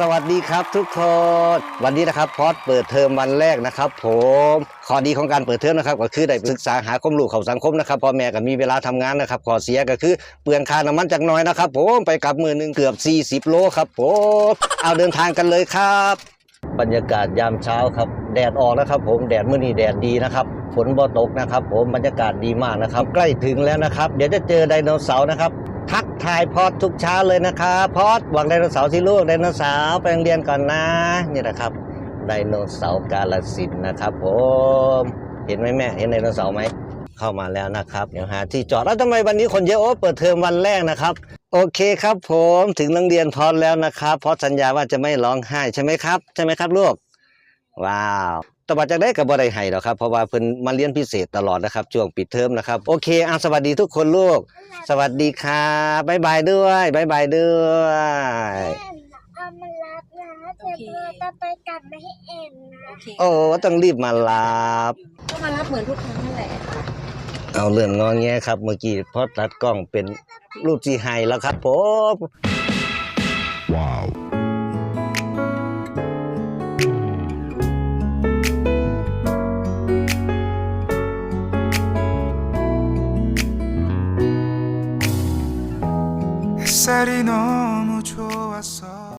สวัสดีครับทุกคน วันนี้นะครับพอดเปิดเทอมวันแรกนะครับ ผมข้อดีของการเปิดเทอมนะครับ ก็คือได้ศึกษาหาความรู้เข้าสังคมนะครับพ่อแม่ก็มีเวลาทำงานนะครับข้อเสียก็คือเปลืองค่าน้ำมันจากน้อยนะครับ ผมไปกลับมือหนึ่งเกือบ 40 โลครับผมเอาเดินทางกันเลยครับ บรรยากาศยามเช้าครับ แดดออกแล้วครับ ผมแดดเมื่อนี้แดดดีนะครับฝนบ่ตกนะครับ ผมบรรยากาศดีมากนะครับ ใกล้ถึงแล้วนะครับ เดี๋ยวจะเจอไดโนเสาร์นะครับ ทักทายพอดทุกเช้าเลยนะครับพอดหวังไดโนเสาร์สิลูกไดโนเสาร์ไปโรงเรียนก่อนนะนี่นะครับไดโนเสาร์กาลสินนะครับผมเห็นไหมแม่เห็นไดโนเสาร์ไหมเข้ามาแล้วนะครับเดี๋ยวหาที่จอดแล้วทำไมวันนี้คนเยอะโอ้เปิดเทอมวันแรกนะครับ โอเคครับผมถึงโรงเรียนพอดแล้วนะครับพอดสัญญาว่าจะไม่ร้องไห้ใช่ไหมครับใช่ไหมครับลูก ว้าวแต่ว่าจากได้กับบ่ได้ให้หรอกครับ เพราะว่าเพิ่นมาเรียนพิเศษตลอดนะครับ ช่วงปิดเทอมนะครับ โอเคอะสวัสดีทุกคนลูก สวัสดีครับบ๊ายบายด้วยบ๊ายบายด้วยเอามารับนะเดี๋ยวเราจะไปกลับมาให้เอ็มนะโอเคโอ้ต้องรีบมารับก็มารับเหมือนทุกครั้งนั่นแหละ เอาเรื่องงอแงครับ เมื่อกี้พอตัดกล้องเป็นรูปที่ไฮแล้วครับผม Wow. 햇살이 너무 좋았어